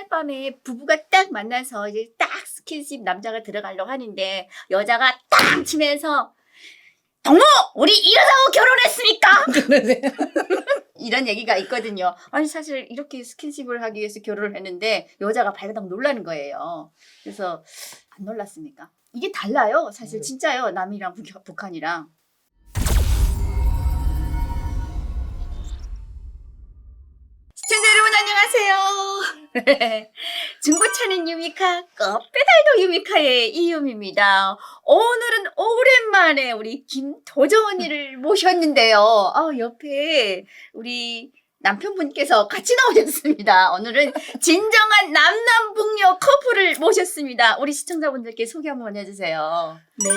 첫날 밤에 부부가 딱 만나서 이제 딱 스킨십 남자가 들어가려고 하는데 여자가 딱 치면서 동무 우리 이러다고 결혼했으니까 그러네. 이런 얘기가 있거든요. 아니 사실 이렇게 스킨십을 하기 위해서 결혼을 했는데 여자가 발가닥 놀라는 거예요. 그래서 안 놀랐습니까? 이게 달라요. 사실 네. 진짜요. 남이랑 북, 북한이랑. 안녕하세요. 중고차는 유미카, 껍배달도 유미카의 이유미입니다. 오늘은 오랜만에 우리 김도정 언니를 모셨는데요. 아, 옆에 우리 남편분께서 같이 나오셨습니다. 오늘은 진정한 남남북녀 커플을 모셨습니다. 우리 시청자분들께 소개 한번 해주세요. 네.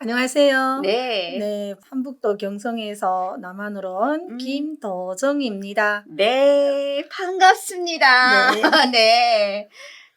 안녕하세요. 네. 네, 한북도 경성에서 남한으로 온 음. 김도정입니다. 네, 반갑습니다. 네. 네.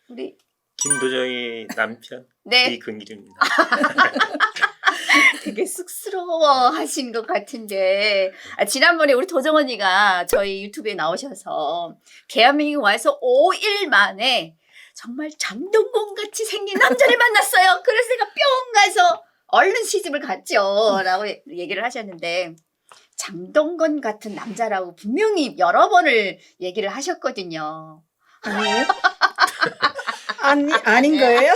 우리, 김도정의 남편 네. 이근길입니다. 되게 쑥스러워 하신 것 같은데, 아, 지난번에 우리 도정 언니가 저희 유튜브에 나오셔서, 대한민국 와서 5일 만에 정말 장동건 같이 생긴 남자를 만났어요. 그래서 제가 뿅 가서 얼른 시집을 갔죠. 라고 얘기를 하셨는데, 장동건 같은 남자라고 분명히 여러 번을 얘기를 하셨거든요. 아니에요? 아니, 아닌 거예요?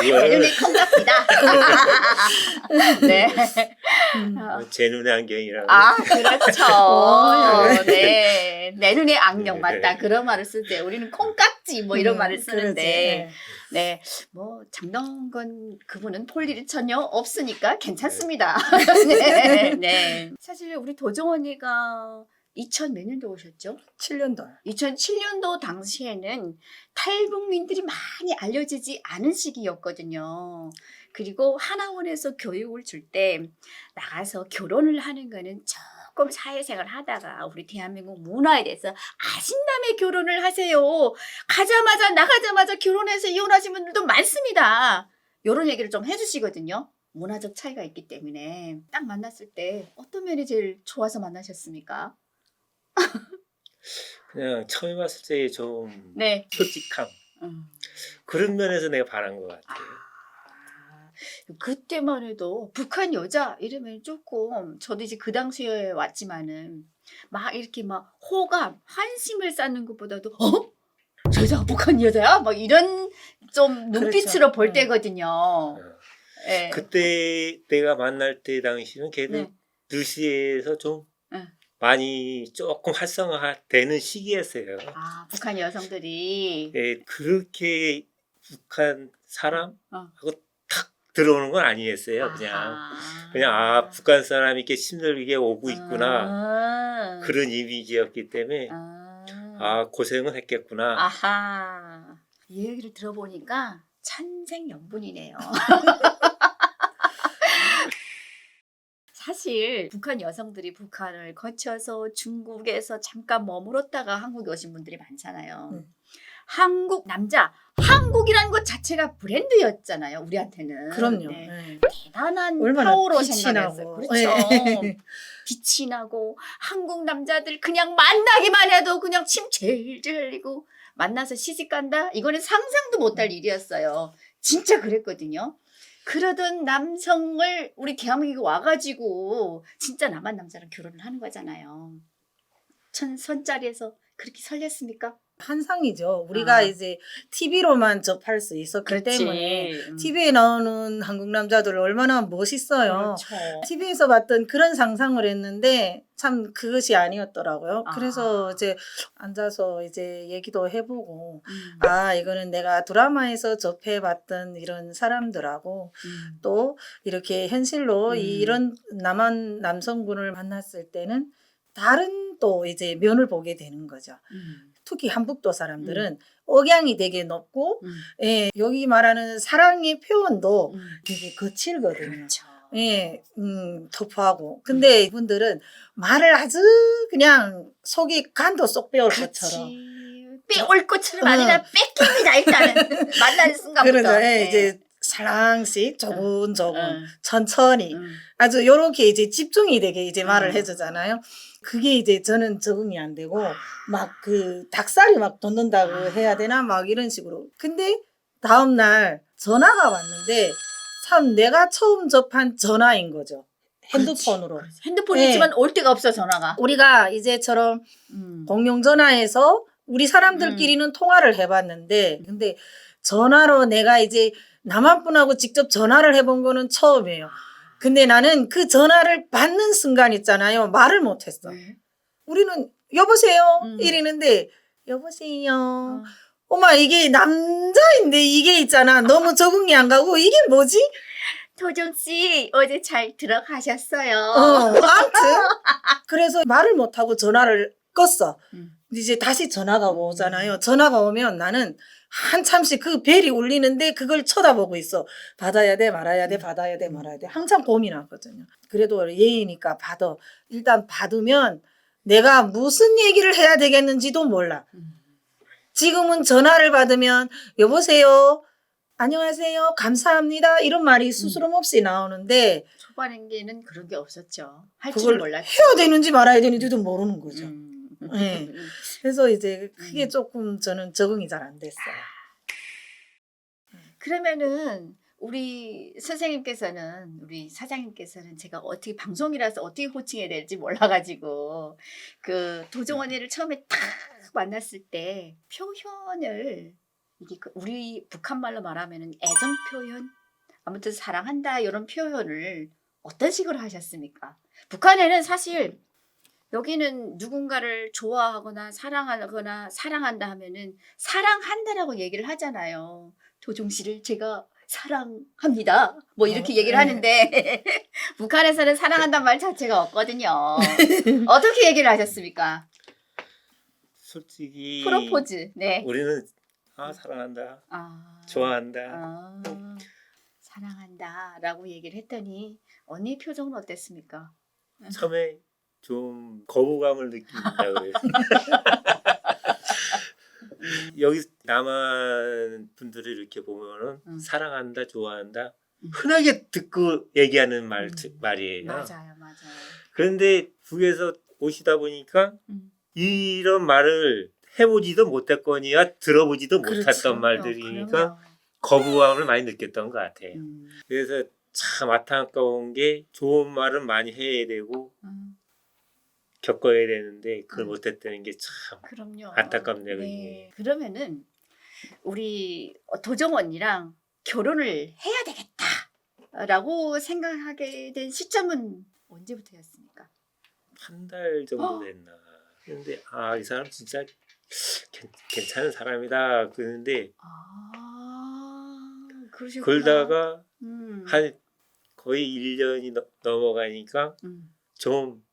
내 이걸 눈에 콩갑니다. 네. 음. 어. 제 눈의 안경이라고. 아, 그렇죠. 어, 네. 내 눈에 악령 네, 맞다. 네. 그런 말을 쓰대. 우리는 콩깍 지 뭐 이런 음, 말을. 쓰는데. 네. 네. 뭐, 장동건 그분은 볼 일이 전혀 없으니까 괜찮습니다. 네. 네. 사실 우리 도정 언니가 2000 몇 년도 오셨죠? 7년도. 2007년도 당시에는 탈북민들이 많이 알려지지 않은 시기였거든요. 그리고 하나원에서 교육을 줄 때 나가서 결혼을 하는 거는 조금 사회생활 하다가 우리 대한민국 문화에 대해서 아신다며 결혼을 하세요. 가자마자 나가자마자 결혼해서 이혼하신 분들도 많습니다. 이런 얘기를 좀 해주시거든요. 문화적 차이가 있기 때문에 딱 만났을 때 어떤 면이 제일 좋아서 만나셨습니까? 그냥 처음 봤을 때 좀 네. 솔직함 음. 그런 면에서 내가 바란 것 같아요. 아, 그때만 해도 북한 여자 이러면 조금 저도 이제 그 당시에 왔지만은 막 이렇게 막 호감, 환심을 쌓는 것보다도 어? 저 여자가 북한 여자야? 막 이런 좀 눈빛으로 그렇죠. 볼 음. 때거든요. 어. 예. 그때 내가 만날 때 당시는 네. 뉴스에서 좀 네. 많이 조금 활성화되는 시기였어요. 아, 북한 여성들이 예, 그렇게 북한 사람하고 어. 탁 들어오는 건 아니었어요. 그냥 아하. 그냥 아 북한 사람이 이렇게 힘들게 오고 있구나 아. 그런 이미지였기 때문에 아. 아 고생은 했겠구나. 아하. 이 얘기를 들어보니까 천생연분이네요. 사실 북한 여성들이 북한을 거쳐서 중국에서 잠깐 머물렀다가 한국에 오신 분들이 많잖아요. 음. 한국 남자, 한국이라는 것 자체가 브랜드였잖아요. 우리한테는. 그럼요. 네. 네. 대단한 얼마나 파워로 빛이 생각했어요. 나고. 그렇죠. 네. 빛이 나고 한국 남자들 그냥 만나기만 해도 그냥 침 제일제일 흘리고 만나서 시집 간다? 이거는 상상도 못할 일이었어요. 진짜 그랬거든요. 그러던 남성을 우리 대한민국에 와가지고 진짜 남한 남자랑 결혼을 하는 거잖아요. 천 선자리에서 그렇게 설렜습니까? 환상이죠. 우리가 아. 이제 TV로만 접할 수 있었기 때문에 음. TV에 나오는 한국 남자들 얼마나 멋있어요. 그렇죠. TV에서 봤던 그런 상상을 했는데 참 그것이 아니었더라고요. 아. 그래서 이제 앉아서 이제 얘기도 해보고 음. 아 이거는 내가 드라마에서 접해봤던 이런 사람들하고 음. 또 이렇게 현실로 음. 이런 남한 남성분을 만났을 때는 다른 또 이제 면을 보게 되는 거죠. 음. 특히 한북도 사람들은 억양이 되게 높고 음. 예, 여기 말하는 사랑의 표현도 음. 되게 거칠거든요. 그렇죠. 예, 음, 터프하고. 근데 이분들은 말을 아주 그냥 속이 간도 쏙 빼올 것처럼. 빼올 것처럼 어. 아니라 뺏깁니다 일단은 만나는 순간부터. 그러죠. 예, 네. 이제 살랑씩 조근조근 응. 천천히 응. 아주 요렇게 이제 집중이 되게 이제 말을 음. 해주잖아요. 그게 이제 저는 적응이 안 되고 막 그 닭살이 막 돋는다고 아. 해야 되나 막 이런 식으로. 근데 다음 날 전화가 왔는데 참 내가 처음 접한 전화인 거죠. 핸드폰으로. 그렇지. 핸드폰이 네. 있지만 올 데가 없어 전화가. 우리가 이제처럼 음. 공용 전화에서 우리 사람들끼리는 통화를 해봤는데 근데 전화로 내가 이제 남한 분하고 직접 전화를 해본 거는 처음이에요. 근데 나는 그 전화를 받는 순간 있잖아요. 말을 못했어. 네. 우리는 여보세요 음. 이러는데 여보세요. 어. 어마 이게 남자인데 이게 있잖아. 너무 적응이 안 가고 이게 뭐지? 도정 씨 어제 잘 들어가셨어요. 어, 아무튼 그래서 말을 못 하고 전화를 껐어. 음. 이제 다시 전화가 오잖아요. 전화가 오면 나는 한참씩 그 벨이 울리는데 그걸 쳐다보고 있어. 받아야 돼, 말아야 돼, 받아야 돼, 말아야 돼. 항상 고민하거든요. 그래도 예의니까 받아. 일단 받으면 내가 무슨 얘기를 해야 되겠는지도 몰라. 음. 지금은 전화를 받으면 여보세요. 안녕하세요. 감사합니다. 이런 말이 스스럼 없이 나오는데 초반에는 그런 게 없었죠. 할 그걸 줄 몰랐죠. 해야 되는지 말아야 되는지도 모르는 거죠. 음. 네. 그래서 이제 그게 음. 조금 저는 적응이 잘 안 됐어요. 그러면은 우리 선생님께서는 우리 사장님께서는 제가 어떻게 방송이라서 어떻게 호칭해야 될지 몰라가지고 그 도정 언니를 처음에 딱 만났을 때 표현을 이게 그 우리 북한 말로 말하면은 애정 표현 아무튼 사랑한다 이런 표현을 어떤 식으로 하셨습니까? 북한에는 사실 여기는 누군가를 좋아하거나 사랑하거나 사랑한다 하면은 사랑한다라고 얘기를 하잖아요. 도종 씨를 제가 사랑합니다. 뭐 이렇게 어, 얘기를 네. 하는데 북한에서는 사랑한다는 말 자체가 없거든요. 어떻게 얘기를 하셨습니까? 솔직히 프로포즈. 네. 우리는 아 사랑한다, 아, 좋아한다. 아, 사랑한다라고 얘기를 했더니 언니 표정은 어땠습니까? 처음에 좀 거부감을 느낀다 그래요. 여기 남한 분들을 이렇게 보면은 음. 사랑한다, 좋아한다 음. 흔하게 듣고 얘기하는 말 음. 말이에요. 맞아요, 맞아요. 그런데 북에서 오시다 보니까 음. 이런 말을 해보지도 못했거니와 들어보지도 그렇죠. 못했던 그럼요, 말들이니까 그럼요. 거부감을 많이 느꼈던 것 같아요. 음, 그래서 참 안타까운 게 좋은 말은 많이 해야 되고 음, 겪어야 되는데 그걸 음. 못했다는 게 참. 안타깝네요, 네. 그러면은 우리 도정 언니랑 결혼을 해야 되겠다라고 생각하게 된 시점은 언제부터였습니까? 한 달 정도 어. 됐나. 근데 아 이 사람 진짜 괜, 괜찮은 사람이다. 그런데 아. 그러다가 음, 한 거의 1년이 넘어가니까 음. 좀 음.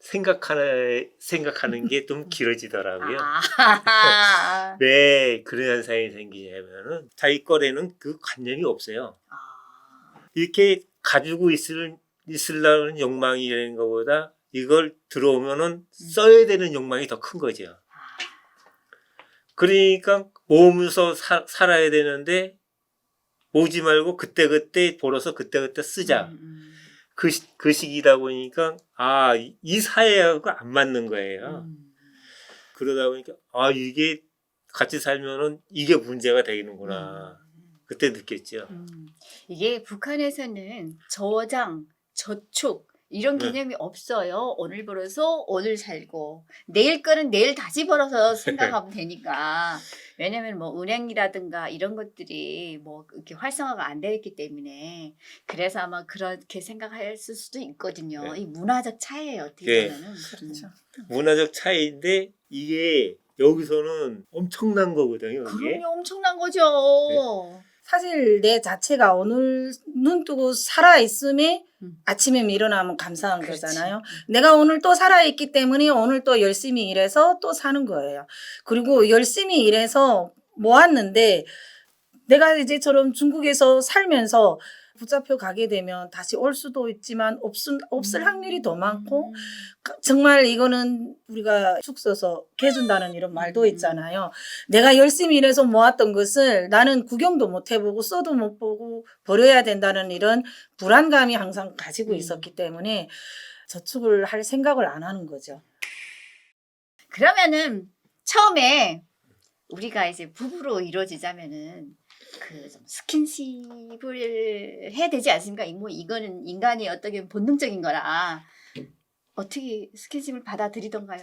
생각하는 생각하는 게 좀 길어지더라고요. 아, 왜 그런 현상이 생기냐면은 자기 거래는 그 관념이 없어요. 아, 이렇게 가지고 있을 있으려는 욕망이라는 것보다 이걸 들어오면은 써야 되는 욕망이 더 큰 거죠. 그러니까 모으면서 사, 살아야 되는데 모으지 말고 그때그때 벌어서 그때그때 쓰자. 음, 음, 그, 시- 그 시기다 보니까 아, 이, 이 사회하고 안 맞는 거예요. 음. 그러다 보니까 아, 이게 같이 살면은 이게 문제가 되는구나. 그때 느꼈죠. 음, 이게 북한에서는 저장, 저축 이런 네. 개념이 없어요. 오늘 벌어서 오늘 살고 내일 거는 내일 다시 벌어서 생각하면 되니까. 왜냐면 뭐 은행이라든가 이런 것들이 뭐 이렇게 활성화가 안 되어 있기 때문에 그래서 아마 그렇게 생각할 수도 있거든요. 네. 이 문화적 차이예요. 어떻게 네. 보면은. 그렇죠. 문화적 차이인데 이게 여기서는 엄청난 거거든요. 음. 이게. 그럼요, 엄청난 거죠. 사실 내 자체가 오늘 눈 뜨고 살아 있음에 음. 아침에 일어나면 감사한 그렇지. 거잖아요. 내가 오늘 또 살아 있기 때문에 오늘 또 열심히 일해서 또 사는 거예요. 그리고 열심히 일해서 모았는데 내가 이제처럼 중국에서 살면서 붙잡혀 가게 되면 다시 올 수도 있지만 없을, 없을 확률이 더 많고 음. 그- 정말 이거는 우리가 축 써서 개준다는 이런 말도 음. 있잖아요. 내가 열심히 일해서 모았던 것을 나는 구경도 못 해보고 써도 못 보고 버려야 된다는 이런 불안감이 항상 가지고 음. 있었기 때문에 저축을 할 생각을 안 하는 거죠. 그러면은 처음에 우리가 이제 부부로 이루어지자면은 그좀 스킨십을 해야 되지 않습니까? 이- 뭐 이거는 인간이 어떻게 본능적인 거라 어떻게 스킨십을 받아들이던가요?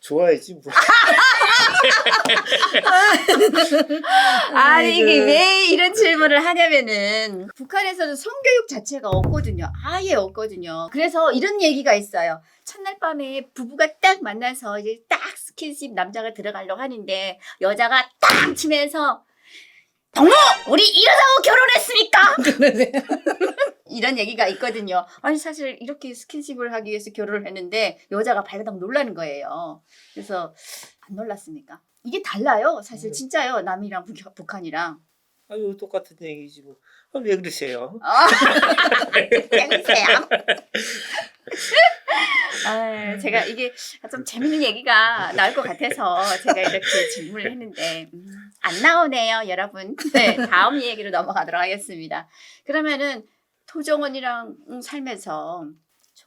좋아야지 뭐. 아니 이게 아이고. 왜 이런 질문을 하냐면은 북한에서는 성교육 자체가 없거든요. 아예 없거든요. 그래서 이런 얘기가 있어요. 첫날 밤에 부부가 딱 만나서 이제 딱 스킨십 남자가 들어가려고 하는데 여자가 딱 치면서 동무 우리 이러다고 결혼했으니까 이런 얘기가 있거든요. 아니 사실 이렇게 스킨십을 하기 위해서 결혼을 했는데 여자가 발가닥 놀라는 거예요. 그래서 안 놀랐습니까? 이게 달라요. 사실 네. 진짜요. 남이랑 북, 북한이랑. 아유 똑같은 얘기지 뭐. 아, 왜 그러세요? 아, 재밌어요. 아, 제가 이게 좀 재밌는 얘기가 나올 것 같아서 제가 이렇게 질문을 했는데 음, 안 나오네요, 여러분. 네, 다음 얘기로 넘어가도록 하겠습니다. 그러면은 토종원이랑 살면서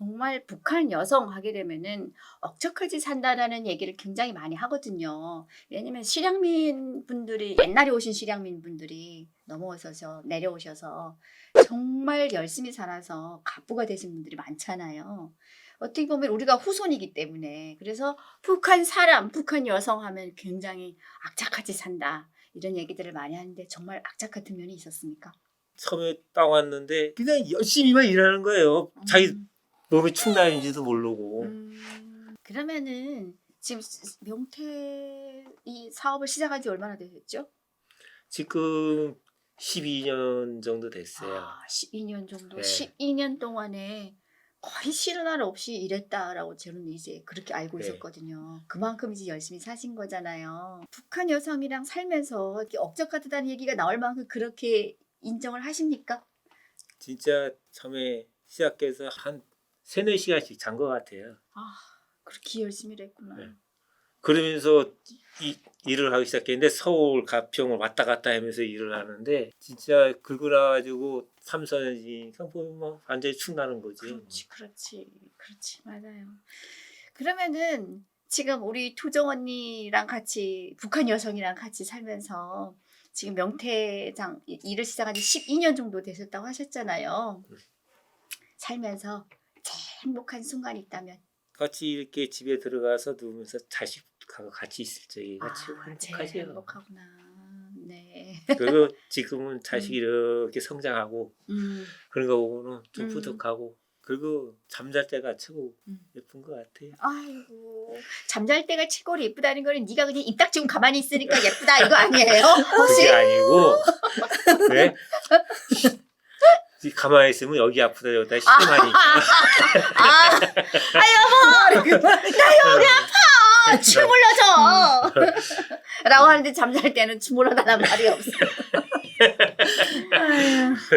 정말 북한 여성 하게 되면은 억척하지 산다라는 얘기를 굉장히 많이 하거든요. 왜냐면 실향민 분들이 옛날에 오신 실향민 분들이 넘어오셔서 내려오셔서 정말 열심히 살아서 가부가 되신 분들이 많잖아요. 어떻게 보면 우리가 후손이기 때문에 그래서 북한 사람, 북한 여성 하면 굉장히 악착같이 산다 이런 얘기들을 많이 하는데 정말 악착 같은 면이 있었습니까? 처음에 딱 왔는데 그냥 열심히만 일하는 거예요. 자기 음. 몸이 축나인지도 모르고. 음, 그러면은 지금 명태 이 사업을 시작한 지 얼마나 되셨죠? 지금 12년 정도 됐어요. 아, 12년 정도. 네. 12년 동안에 거의 쉬는 날 없이 일했다라고 저는 이제 그렇게 알고 네. 있었거든요. 그만큼 이제 열심히 사신 거잖아요. 북한 여성이랑 살면서 이렇게 억적하다는 얘기가 나올 만큼 그렇게 인정을 하십니까? 진짜 처음에 시작해서 한 세네 시간씩 잔 것 같아요. 아, 그렇게 열심히 일했구나. 네. 그러면서 이, 일을 하기 시작했는데 서울 가평을 왔다 갔다 하면서 일을 하는데 진짜 긁고 나가지고 삼선이니까 보면 뭐 완전히 축 나는 거지. 그렇지, 그렇지, 그렇지, 맞아요. 그러면은 지금 우리 토정 언니랑 같이 북한 여성이랑 같이 살면서 지금 명태장 이- 일을 시작한 지 12년 정도 되셨다고 하셨잖아요. 살면서 제일 행복한 순간이 있다면 같이 이렇게 집에 들어가서 누우면서 자식하고 같이 있을 최고 아, 제일 행복하죠. 행복하구나. 네. 그리고 지금은 자식이 이렇게 성장하고 음, 그런 거 보고는 좀 음. 뿌듯하고 그리고 잠잘 때가 최고 음. 예쁜 것 같아요. 아이고 잠잘 때가 최고로 예쁘다는 거는 네가 그냥 입 닥치고 가만히 있으니까 예쁘다 이거 아니에요? 혹시? 그게 아니고 왜? 이 가만히 있으면 여기 아프다 여기다 심하니까 아, 아 여보, 나 여기 아파. 주물러줘. 라고 하는데 잠잘 때는 주물러달란 말이 없어.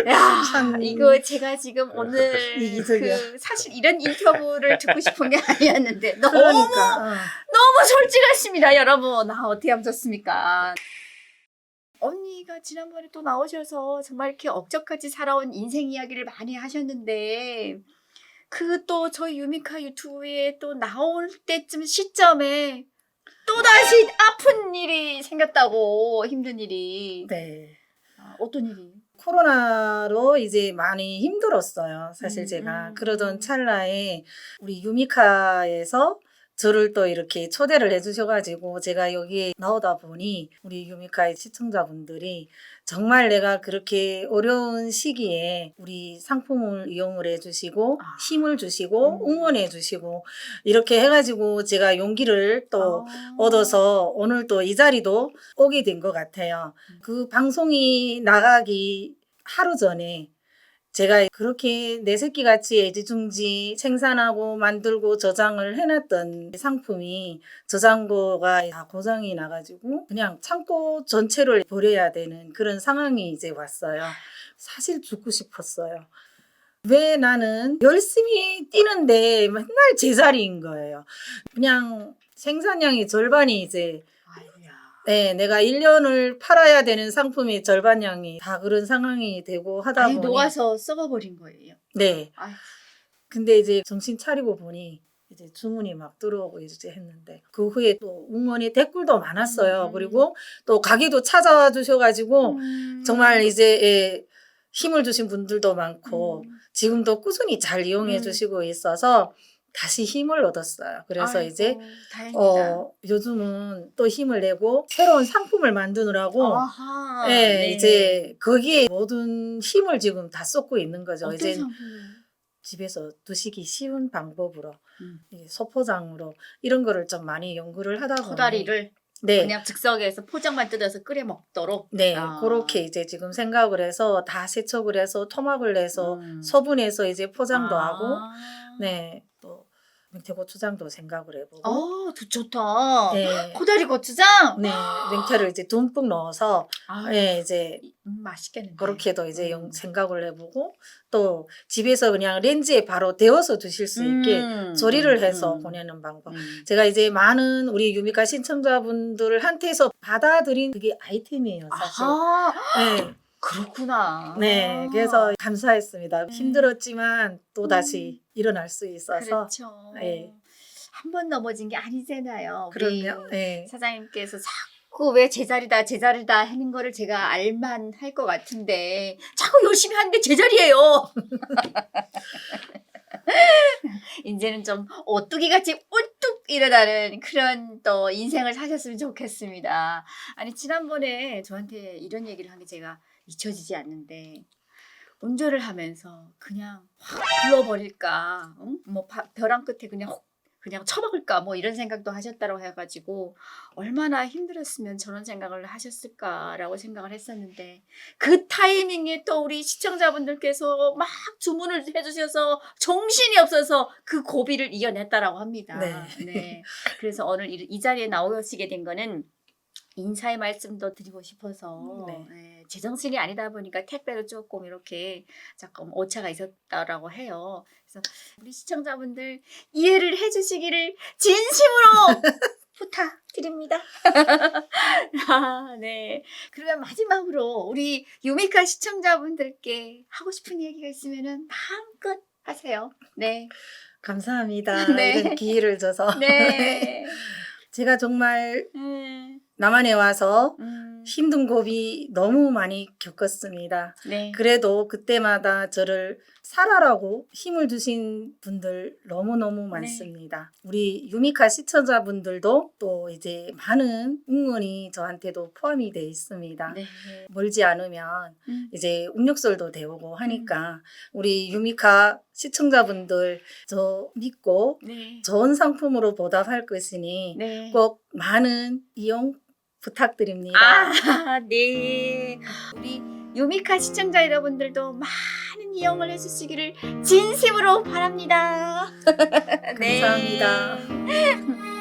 야, 참. 이거 제가 지금 오늘 이기적이야. 그 사실 이런 인터뷰를 듣고 싶은 게 아니었는데 너무 그러니까 어. 너무 솔직하십니다, 여러분. 아, 어떻게 하면 좋습니까? 언니가 지난번에 또 나오셔서 정말 이렇게 억적같이 살아온 인생 이야기를 많이 하셨는데 그 또 저희 유미카 유튜브에 또 나올 때쯤 시점에 또 다시 아픈 일이 생겼다고 힘든 일이 네. 아, 어떤 일이? 코로나로 이제 많이 힘들었어요. 사실 음, 제가 음. 그러던 찰나에 우리 유미카에서 저를 또 이렇게 초대를 해주셔가지고 제가 여기에 나오다 보니 우리 유미카의 시청자분들이 정말 내가 그렇게 어려운 시기에 우리 상품을 이용을 해주시고 아. 힘을 주시고 음. 응원해 주시고 이렇게 해가지고 제가 용기를 또 아. 얻어서 오늘 또 이 자리도 오게 된 것 같아요. 음. 그 방송이 나가기 하루 전에 제가 그렇게 내 새끼같이 애지중지 생산하고 만들고 저장을 해놨던 상품이 저장고가 다 고장이 나가지고 그냥 창고 전체를 버려야 되는 그런 상황이 이제 왔어요. 사실 죽고 싶었어요. 왜 나는 열심히 뛰는데 맨날 제자리인 거예요. 그냥 생산량이 절반이 이제. 네, 내가 1년을 팔아야 되는 상품의 절반량이 다 그런 상황이 되고 하다 아예 보니 녹아서 썩어버린 거예요. 네. 아이고. 근데 이제 정신 차리고 보니 이제 주문이 막 들어오고 이제 했는데 그 후에 또 응원이 댓글도 많았어요. 음. 그리고 또 가게도 찾아와 주셔가지고 음. 정말 이제 예, 힘을 주신 분들도 많고 음. 지금도 꾸준히 잘 이용해 음. 주시고 있어서 다시 힘을 얻었어요. 그래서 아이고, 이제 다행이다. 어, 요즘은 또 힘을 내고 새로운 상품을 만드느라고 아하, 예, 네. 이제 거기에 모든 힘을 지금 다 쏟고 있는 거죠. 어떤 이제? 집에서 드시기 쉬운 방법으로 음. 이게 소포장으로 이런 거를 좀 많이 연구를 하다 보니 코다리를 네. 그냥 즉석에서 포장만 뜯어서 끓여 먹도록. 네, 아. 그렇게 이제 지금 생각을 해서 다 세척을 해서 토막을 내서 음. 소분해서 이제 포장도 아. 하고 네, 또 명태고추장도 생각을 해보고 어, 두- 좋다. 네, 코다리 고추장. 네, 명태를 이제 듬뿍 넣어서 아, 네, 이제 음, 맛있겠는데. 그렇게도 이제 영- 음. 생각을 해보고 또 집에서 그냥 렌즈에 바로 데워서 드실 수 있게 음, 조리를 해서 음, 보내는 방법. 음. 제가 이제 많은 우리 유미카 신청자분들한테서 받아들인 그게 아이템이에요, 사실. 아하, 네, 그렇구나. 네, 그래서 감사했습니다. 힘들었지만 또 다시 일어날 수 있어서. 음. 그렇죠. 네. 한 번 넘어진 게 아니잖아요. 우리 그럼요. 네. 사장님께서 자꾸 왜 제자리다 제자리다 하는 거를 제가 알만 할 것 같은데 자꾸 열심히 하는데 제자리예요. 이제는 좀 오뚜기 같이 우뚝 일어나는 그런 또 인생을 사셨으면 좋겠습니다. 아니 지난번에 저한테 이런 얘기를 한 게 제가 잊혀지지 않는데 운전을 하면서 그냥 확 불러버릴까, 응? 뭐 바- 벼랑 끝에 그냥 혹 그냥 처박을까 뭐 이런 생각도 하셨다고 해가지고 얼마나 힘들었으면 저런 생각을 하셨을까라고 생각을 했었는데 그 타이밍에 또 우리 시청자분들께서 막 주문을 해주셔서 정신이 없어서 그 고비를 이겨냈다라고 합니다. 네. 네. 그래서 오늘 이, 이 자리에 나오시게 된 거는 인사의 말씀도 드리고 싶어서 네. 네, 제정신이 아니다 보니까 택배도 조금 이렇게 조금 오차가 있었다라고 해요. 그래서 우리 시청자분들 이해를 해주시기를 진심으로 부탁드립니다. 아, 네. 그러면 마지막으로 우리 유미카 시청자분들께 하고 싶은 얘기가 있으면은 마음껏 하세요. 네. 감사합니다. 네. 이런 기회를 줘서. 네. 제가 정말 음, 남한에 와서 음, 힘든 고비 너무 많이 겪었습니다. 네. 그래도 그때마다 저를 살아라고 힘을 주신 분들 너무너무 많습니다. 우리 유미카 시청자분들도 또 이제 많은 응원이 저한테도 포함이 돼 있습니다. 네. 멀지 않으면 음. 이제 up력설도 되오고 하니까 우리 유미카 시청자분들 저 믿고 네. 좋은 상품으로 보답할 것이니 네. 꼭 많은 이용 부탁드립니다. 아, 네. 우리 유미카 시청자 여러분들도 많은 이용을 해주시기를 진심으로 바랍니다. 네. 감사합니다.